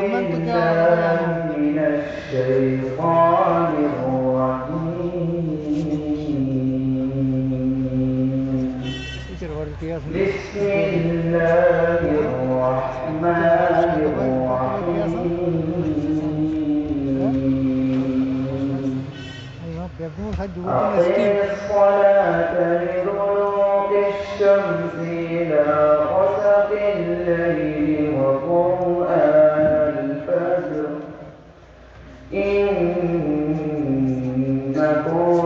من الشيطان الرجيم بسم الله الرحمن الرحيم. أقيم الصلاة لدلوك الشمس إلى غسق الليل وقرب Oh.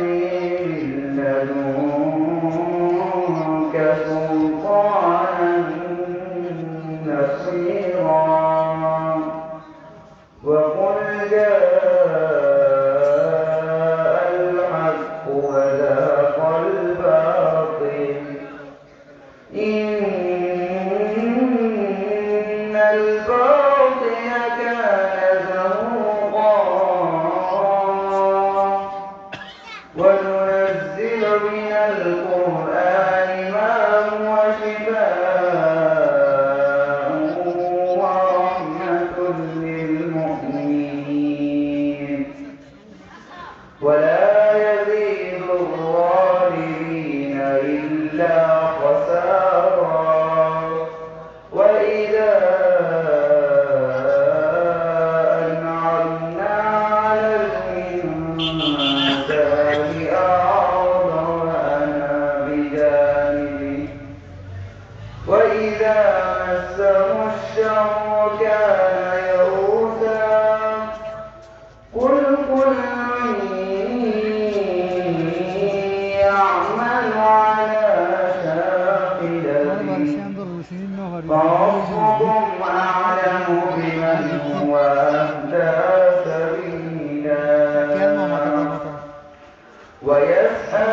من لدنه Yes, sir.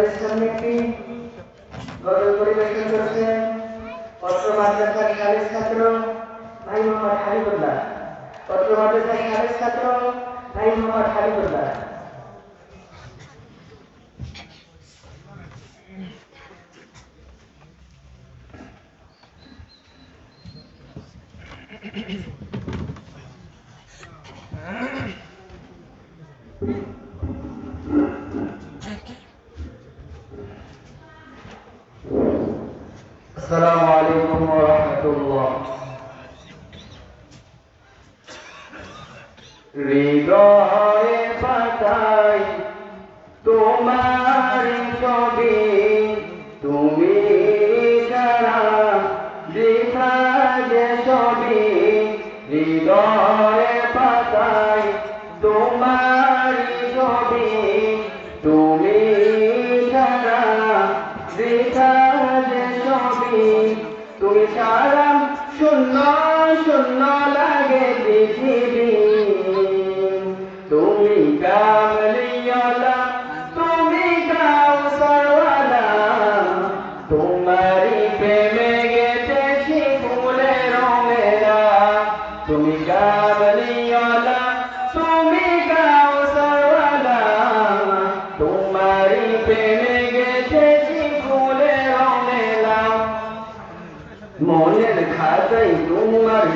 আমাদের সামনে একটি গজল পরিবেশন করছেন পত্র মাদ্রাসার সাবেক ছাত্র ভাই মোহাম্মদ হাবিবুল্লাহ। পত্র মাদ্রাসার সাবেক আসসালামু আলাইকুম ওয়া রাহমাতুল্লাহ। হৃদয়ে পাতাই তোমার ছবি তুমি সারা শূন্য শূন্য লাগে পৃথিবী। তুমি কামলিয়ালা তুমি কাউসারওয়ালা তোমারি প্রেমে গেতেছি ফুলের মেলা। তুমি কামলিয়ালা তুমি কাউসারওয়ালা তোমারি প্রেমে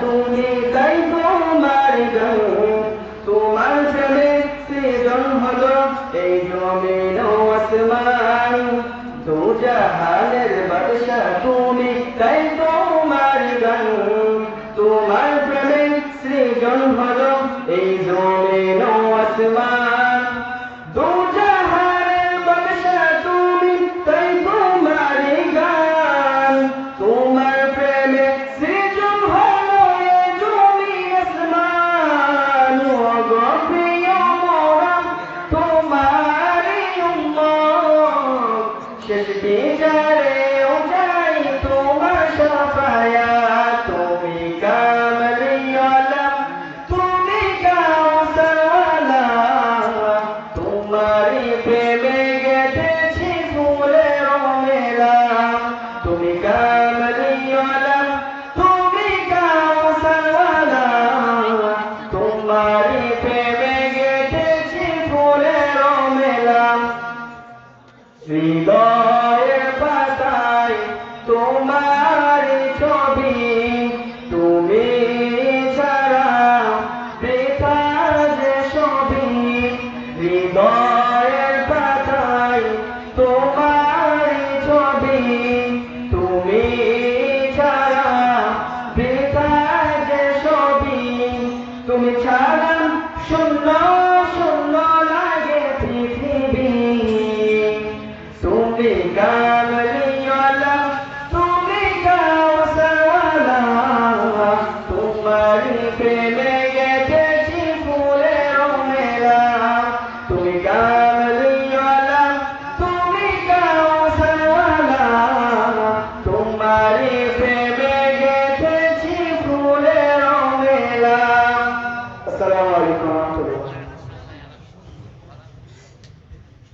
তুমি তাই তোমার তোমার প্রেমে সৃজন হলো এই জমিন আসমান। দু জাহানের বাদশা, তুমি তাই তো ইন্তিজারে উঠাই তোমার সাফায়া। তুমি কামলিয়ালাম তুমি কাউসালা তোমারই প্রেমে গেছি ফুলের মেলা তুমি কামলিয়ালাম ছাড়া সুন্দর সুন্দর লাগে পৃথিবী। তুমি কামলিওয়ালা তুমি কাউসাওয়ালা তোমার প্রেমে গেছে ফুলের মেলা তুমি কা